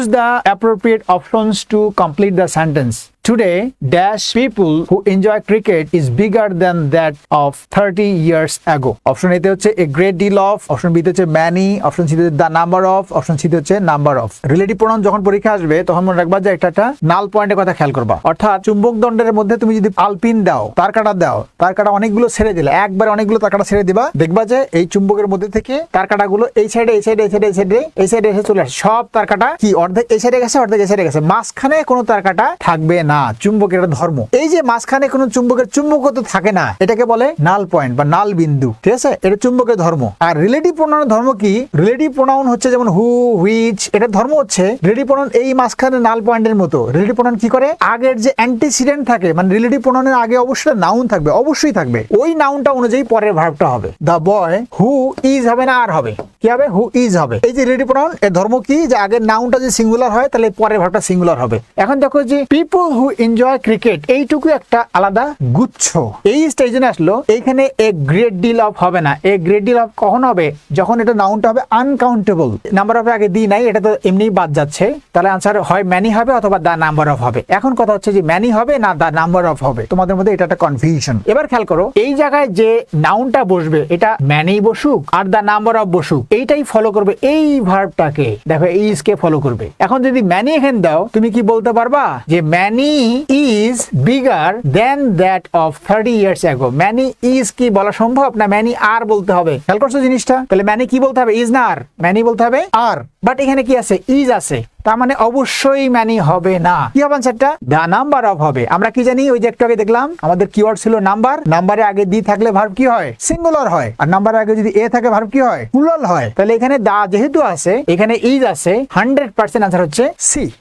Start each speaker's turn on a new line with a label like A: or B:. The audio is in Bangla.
A: choose the appropriate options to complete the sentence. Today, dash people who enjoy cricket is bigger than that of 30 years ago. Option এতে হচ্ছে a great deal of, option বিতে হচ্ছে many, অপশন সি হচ্ছে the number of, option C হচ্ছে number of. রিলেটিভ প্রোনাউন যখন পরীক্ষা আসবে তখন মনে রাখবা যে একটা নাল পয়েন্টের কথা খেয়াল করবা অর্থাৎ চুম্বক দণ্ডের মধ্যে তুমি যদি আলপিন দাও তার কাটা দাও তার কাটা অনেকগুলো ছেড়ে দিলে একবার অনেকগুলো তার কাটা ছেড়ে দিবা দেখবা যে এই চুম্বকের মধ্যে থেকে তার কাটাগুলো এই সাইডে এই সাইডে এই সাইডে এই সাইডে এই সাইডে এসে চলে আসে সব তার কাটা কি অর্ধেক এই সাইডে গেছে অর্ধেক এই সাইডে গেছে মাঝখানে কোনো তার কাটা থাকবে না চুম্বকের একটা ধর্ম। এই যে মাঝখানে কোনো চুম্বকের চুম্বক তো থাকে না, এটাকে বলে নাল পয়েন্ট বা নাল বিন্দু, ঠিক আছে? এটা চুম্বকের ধর্ম। আর রিলেটিভ প্রোনাউন ধর্ম কি? রিলেটিভ প্রোনাউন হচ্ছে যেমন হু হুইচ এটা ধর্ম হচ্ছে রিলেটিভ প্রোনাউন এই মাঝখানে নাল পয়েন্টের মতো। রিলেটিভ প্রোনাউন কি করে? আগের যে অ্যান্টিসিডেন্ট থাকে মানে রিলেটিভ প্রোনাউনের আগে অবশ্যই নাউন থাকবে, অবশ্যই থাকবে। ওই নাউনটা অনুযায়ী পরের ভার্বটা হবে। দ্য বয় হু ইজ হবে না আর হবে। কি হবে? হু ইজ হবে। এই যে রেডি প্রোনাউন এর ধর্ম কি? যে আগের নাউনটা যে সিঙ্গুলার হয়, তাহলে পরের ভাবটা সিঙ্গুলার হবে। এখন দেখো যে পিপল হু এনজয় ক্রিকেট এইটুকু একটা আলাদা গুচ্ছ। এই স্টেজে আসলো, এইখানে এ গ্রেট ডিল অফ হবে না। এ গ্রেট ডিল অফ কখন হবে? যখন এটা নাউনটা হবে আনকাউন্টেবল নাম্বার অফ আগে দিই নাই, এটা তো এমনি বাদ যাচ্ছে। তাহলে আনসার হয় ম্যানি হবে অথবা দা নাম্বার অফ হবে। এখন কথা হচ্ছে যে ম্যানি হবে না দা নাম্বার অফ হবে? তোমাদের মধ্যে এটা একটা কনফিউশন এবার খেয়াল করো, এই জায়গায় যে নাউনটা বসবে, এটা ম্যানি বসুক আর দা নাম্বার অফ বসুক। এইটাই ফলো করবে, এই ভার্বটাকে দেখো ইজ কে ফলো করবে। এখন যদি ম্যানি এখানে দাও, তুমি কি বলতে পারবা? যে many is bigger than that of thirty years ago many is কি বলা সম্ভব? না ম্যানি আর বলতে হবে? খেয়াল করছ জিনিসটা? তাহলে ম্যানি কি বলতে হবে? ইজ না আর। ম্যানি বলতে হবে আর। বাট এখানে কি আছে? ইজ আছে। তার মানে অবশ্যই ম্যানি হবে না। কি হবে আনসারটা দা নাম্বার অফ হবে। আমরা কি জানি? ওই যে একটু আগে দেখলাম, আমাদের কিওয়ার্ড ছিল নাম্বার নাম্বারে আগে দি থাকলে ভার্ব কি হয়? সিঙ্গুলার হয়। আর নাম্বার আগে যদি এ থাকে ভার্ব কি হয়? প্লুরাল হয়। তাহলে এখানে দা যেহেতু আছে, এখানে ইজ আছে হান্ড্রেড পার্সেন্ট আনসার হচ্ছে সি